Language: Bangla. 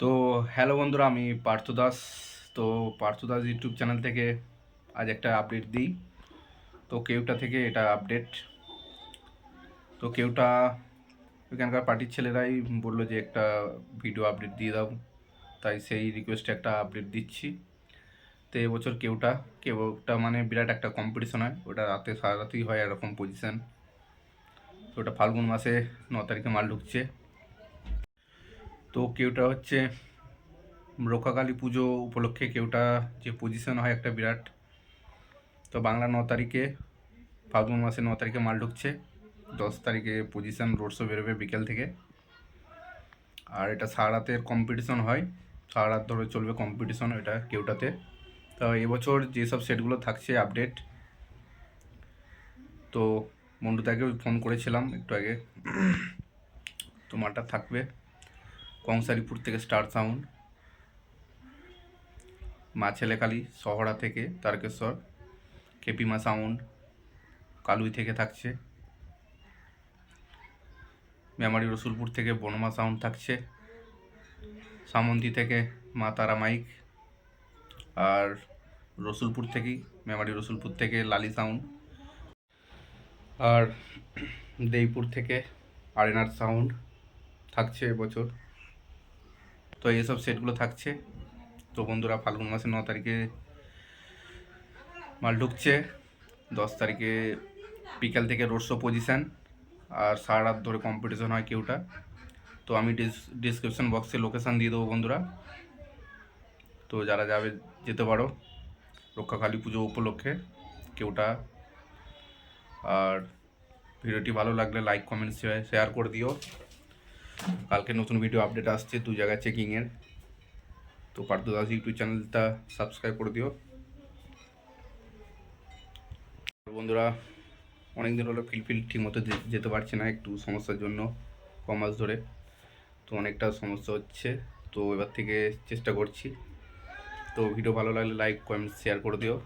তো হ্যালো বন্ধুরা, আমি পার্থ দাস। তো পার্থ দাস ইউটিউব চ্যানেল থেকে আজ একটা আপডেট দিই। তো কেউটা থেকে এটা আপডেট। তো কেউটা এখানকার পার্টির ছেলেরাই বলল যে একটা ভিডিও আপডেট দিয়ে দাও। তাই সেই রিকোয়েস্টে একটা আপডেট দিচ্ছি। তো এবছর কেউটা কেউটা মানে বিরাট একটা কম্পিটিশন হয়। ওটা রাতে, সারা রাতেই হয় এরকম পজিশান তো ওটা ফাল্গুন মাসে ন তারিখে মাল ঢুকছে। তো কেউটা হচ্ছে রক্ষাকালী পুজো উপলক্ষে কেউটা যে পজিশন হয় একটা বিরাট। তো বাংলা ন তারিখে, ফাল্গুন মাসে ন তারিখে মাল ঢুকছে। দশ তারিখে পজিশন রোড শো বেরোবে বিকেল থেকে। আর এটা সারা রাতের কম্পিটিশন হয়। সারা রাত ধরে চলবে কম্পিটিশন এটা কেউটাতে। তো এবছর যেসব সেটগুলো থাকছে আপডেট তো মন্ডুদাকে ফোন করেছিলাম একটু আগে। তোমারটা থাকবে। কংসারিপুর থেকে স্টার সাউন্ড। মা ছেলেকালী শহরা থেকে তারকেশ্বর, কেপিমা সাউন্ড, কালুই থেকে থাকছে। মেমারি রসুলপুর থেকে বনমা সাউন্ড থাকছে। সামন্তি থেকে মা তারা মাইক। আর রসুলপুর থেকেই, মেমারি রসুলপুর থেকে লালি সাউন্ড। আর দেইপুর থেকে আরেনার সাউন্ড থাকছে এবছর। তো এইসব সেটগুলো থাকছে। তো বন্ধুরা ফাল্গুন মাসের ন তারিখে মাল ঢুকছে। দশ তারিখে বিকাল থেকে রোড শো পজিশান আর সারা রাত ধরে কম্পিটিশন হয় কেউটা। তো আমি ডিসক্রিপশন বক্সে লোকেশান দিয়ে দেবো বন্ধুরা। তো যারা যাবে, যেতে পারো। রক্ষাকালী পুজো উপলক্ষে কেউটা। আর ভিডিওটি ভালো লাগলে লাইক কমেন্ট শেয়ার করে দিও। কালকে নতুন ভিডিও আপডেট আসছে, দু জায়গায় চেকিংয়ের তো পার্থ দাস ইউটিউব চ্যানেলটা সাবস্ক্রাইব করে দিও। বন্ধুরা অনেক দিন হলো ফিলফিল ঠিক মতো যেতে পারছে না একটু সমস্যার জন্য ক মাস ধরে। তো অনেকটা সমস্যা হচ্ছে, তো এবার থেকে চেষ্টা করছি। তো ভিডিও ভালো লাগলে লাইক কমেন্ট শেয়ার করে দিও।